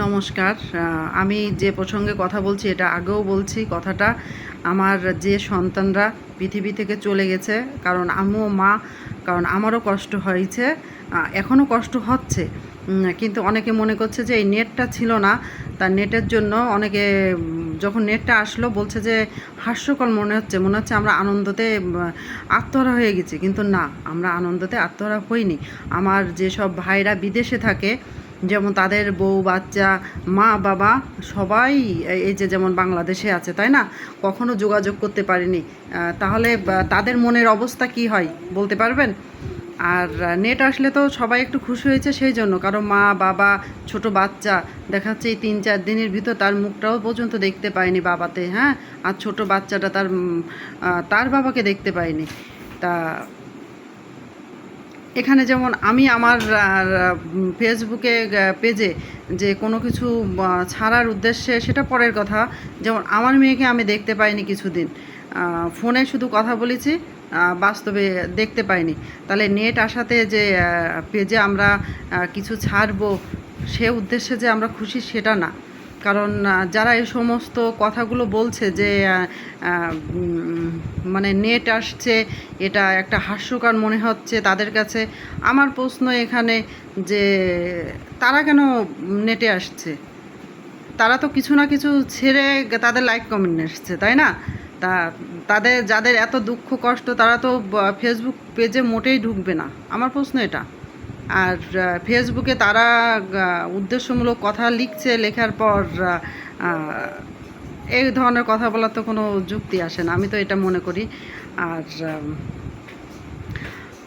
নমস্কার। আমি যে প্রসঙ্গে কথা বলছি, এটা আগেও বলছি কথাটা। আমার যে সন্তানরা পৃথিবী থেকে চলে গেছে, কারণ আমিও মা, কারণ আমারও কষ্ট হয়েছে এখনও কষ্ট হচ্ছে। কিন্তু অনেকে মনে করছে যে এই নেটটা ছিল না, তার নেটের জন্য অনেকে যখন নেটটা আসলো বলছে যে হাস্যকর মনে হচ্ছে মনে হচ্ছে আমরা আনন্দতে আত্মহারা হয়ে গেছি। কিন্তু না, আমরা আনন্দতে আত্মহারা হইনি। আমার যেসব ভাইরা বিদেশে থাকে যেমন তাদের বউ, বাচ্চা, মা, বাবা সবাই এই- যে যেমন বাংলাদেশে আছে, তাই না? কখনো যোগাযোগ করতে পারিনি। তাহলে তাদের মনের অবস্থা কি হয় বলতে পারবেন? আর নেট আসলে তো সবাই একটু খুশি হয়েছে সেই জন্য, কারণ মা, বাবা, ছোট বাচ্চা দেখাচ্ছে এই তিন চার দিনের ভিতর তার মুখটাও পর্যন্ত দেখতে পায়নি বাবাতে হ্যাঁ? আর ছোট বাচ্চাটা তার তার বাবাকে দেখতে পায়নি। তা এখানে যেমন আমি আমার ফেসবুকে পেজে যে কোনো কিছু ছাড়ার উদ্দেশ্যে সেটা পরের কথা। যেমন আমার মেয়েকে আমি দেখতে পাইনি কিছুদিন। ফোনে শুধু কথা বলেছি বাস্তবে দেখতে পাইনি। তাহলে নেট আসাতে যে পেজে আমরা কিছু ছাড়বো, সে উদ্দেশ্যে যে আমরা খুশি সেটা না। কারণ যারা এই সমস্ত কথাগুলো বলছে যে মানে নেট আসছে, এটা একটা হাস্যকর মনে হচ্ছে তাদের কাছে, আমার প্রশ্ন এখানে যে, তারা কেন নেটে আসছে? তারা তো কিছু না কিছু ছেড়ে তাদের লাইক কমেন্ট এসছে তাই না? তা তাদের, যাদের এত দুঃখ, কষ্ট, তারা তো ফেসবুক পেজে মোটেই ঢুকবে না। আমার প্রশ্ন এটা। আর ফেসবুকে তারা উদ্দেশ্যমূলক কথা লিখছে, লেখার পর এই ধরনের কথা বলার তো কোনো যুক্তি আসে না, আমি তো এটা মনে করি। আর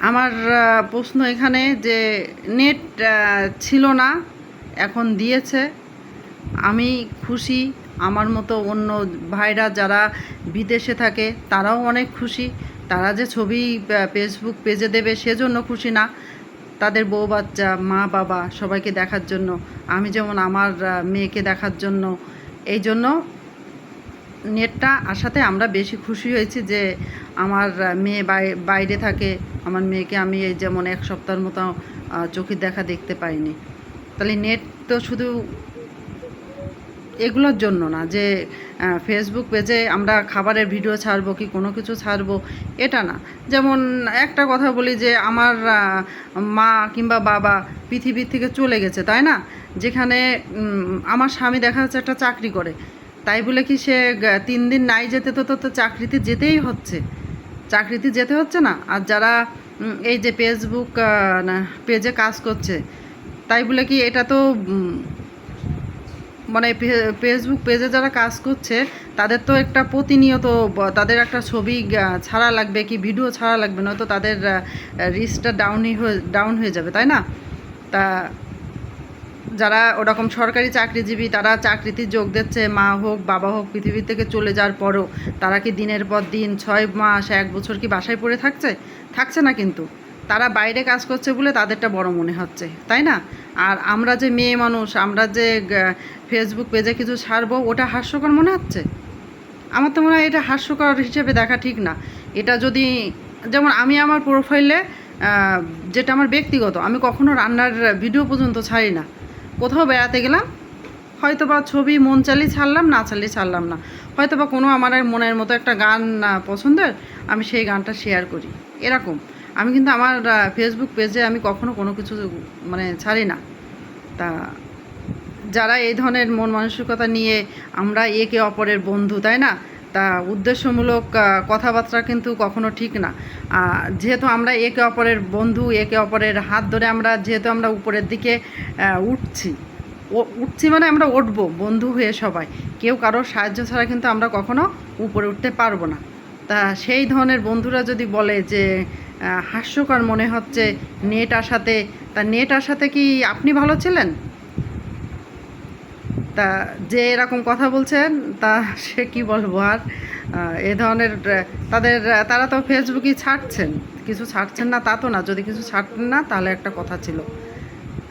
আমার প্রশ্ন এখানে যে নেট ছিল না, এখন দিয়েছে। আমি খুশি, আমার মতো অন্য ভাইরা যারা বিদেশে থাকে, তারাও অনেক খুশি। তারা যে ছবি ফেসবুক পেজে দেবে, সেজন্য খুশি না। তাদের বউ বাচ্চা, মা বাবা সবাইকে দেখার জন্য, আমি যেমন আমার মেয়েকে দেখার জন্য, এই জন্য নেটটা আসাতে আমরা বেশি খুশি হয়েছি যে আমার মেয়ে বাই- বাইরে থাকে, আমার মেয়েকে আমি এই যেমন এক সপ্তাহের মতো চোখের দেখা দেখতে পাইনি। তাহলে নেট তো শুধু এগুলোর জন্য না যে ফেসবুক পেজে আমরা খাবারের ভিডিও ছাড়বো কি কোনো কিছু ছাড়বো, এটা না। যেমন একটা কথা বলি যে, আমার মা কিংবা বাবা পৃথিবীর থেকে চলে গেছে, তাই না? যেখানে আমার স্বামী দেখা যাচ্ছে একটা চাকরি করে। তাই বলে কি সে তিন দিন নাই যেতে তো তো চাকরিতে যেতেই হচ্ছে। চাকরিতে যেতে হচ্ছে না। আর যারা এই যে ফেসবুক পেজে কাজ করছে, তাই বলে কি এটা তো মানে ফেসবুক পেজে যারা কাজ করছে, তাদের তো একটা প্রতিনিয়ত, তাদের একটা ছবি ছাড়া লাগবে কি ভিডিও ছাড়া লাগবে, নয়তো তাদের রিস্কটা ডাউনই হয়ে ডাউন হয়ে যাবে, তাই না? তা যারা ওরকম সরকারি চাকরিজীবী, তারা চাকরিতে যোগ দিচ্ছে, মা হোক, বাবা হোক, পৃথিবী থেকে চলে যাওয়ার পরও, তারা কি দিনের পর দিন, ছয় মাস, এক বছর কি বাসায় পড়ে থাকছে? থাকছে না কিন্তু। তারা বাইরে কাজ করছে বলে তাদেরটা বড় মনে হচ্ছে, তাই না? আর আমরা যে মেয়ে মানুষ, আমরা যে ফেসবুক পেজে কিছু ছাড়বো, ওটা হাস্যকর মনে হচ্ছে? আমার তো মনে হয় এটা হাস্যকর হিসেবে দেখা ঠিক না। এটা যদি, যেমন আমি আমার প্রোফাইলে যেটা আমার ব্যক্তিগত, আমি কখনো রান্নার ভিডিও পর্যন্ত ছাড়ি না। কোথাও বেড়াতে গেলাম হয়তো বা ছবি মন চালিয়ে ছাড়লাম, না চালিয়ে ছাড়লাম না। হয়তো বা কোনো আমার মনের মতো একটা গান পছন্দের, আমি সেই গানটা শেয়ার করি। এরকম। আমি কিন্তু আমার ফেসবুক পেজে আমি কখনো কোনো কিছু মানে ছাড়ি না। তা, যারা এই ধরনের মন মানসিকতা নিয়ে আমরা একে অপরের বন্ধু, তাই না? তা, উদ্দেশ্যমূলক কথাবার্তা কিন্তু কখনো ঠিক না। যেহেতু আমরা একে অপরের বন্ধু, একে অপরের হাত ধরে আমরা, যেহেতু আমরা উপরের দিকে উঠছি উঠছি মানে আমরা উঠবো, বন্ধু হয়ে সবাই। কেউ কারোর সাহায্য ছাড়া কিন্তু আমরা কখনো উপরে উঠতে পারব না। তা, সেই ধরনের বন্ধুরা যদি বলে যে হাস্যকর মনে হচ্ছে নেট আসাতে তা নেট আসাতে কি আপনি ভালো ছিলেন? তা যে এরকম কথা বলছেন, তা সে কি বলব আর? এ ধরনের, তাদের, তারা তো ফেসবুকই ছাড়ছেন। কিছু ছাড়ছেন না, তা তো না। যদি কিছু ছাড়তেন না, তাহলে একটা কথা ছিল।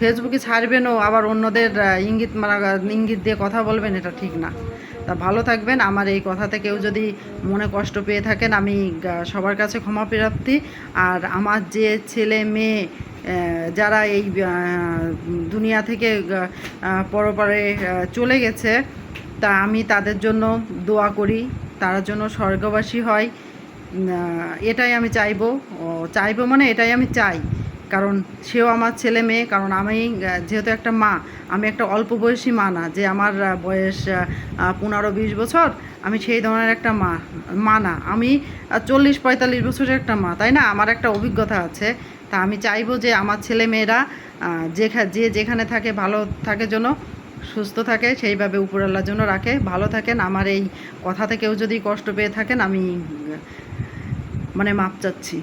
ফেসবুকে ছাড়বেনও, আবার অন্যদের ইঙ্গিত মারা, ইঙ্গিত দিয়ে কথা বলবেন, এটা ঠিক না। তা ভালো থাকবেন। আমার এই কথাতে কেউ যদি মনে কষ্ট পেয়ে থাকেন, আমি সবার কাছে ক্ষমা প্রাপ্তি। আর আমার যে ছেলে, মেয়ে যারা এই দুনিয়া থেকে পরপারে চলে গেছে, তা আমি তাদের জন্য দোয়া করি। তার জন্য স্বর্গবাসী হয়। এটাই আমি চাইব। চাইব মানে এটাই আমি চাই। কারণ সেও আমার ছেলে মেয়ে, কারণ আমি যেহেতু একটা মা, আমি একটা অল্প বয়সী মা না, যে আমার বয়স পনেরো বিশ বছর, আমি সেই ধরনের একটা মা মা না। আমি চল্লিশ পঁয়তাল্লিশ বছরের একটা মা, তাই না? আমার একটা অভিজ্ঞতা আছে। তা আমি চাইব যে আমার ছেলে মেয়েরা যেখা যে যেখানে থাকে, ভালো থাকে জন্য সুস্থ থাকে, সেইভাবে উপরাল্লার জন্য রাখে, ভালো থাকেন। আমার এই কথা থেকেও যদি কষ্ট পেয়ে থাকেন, আমি মানে মাপ চাচ্ছি।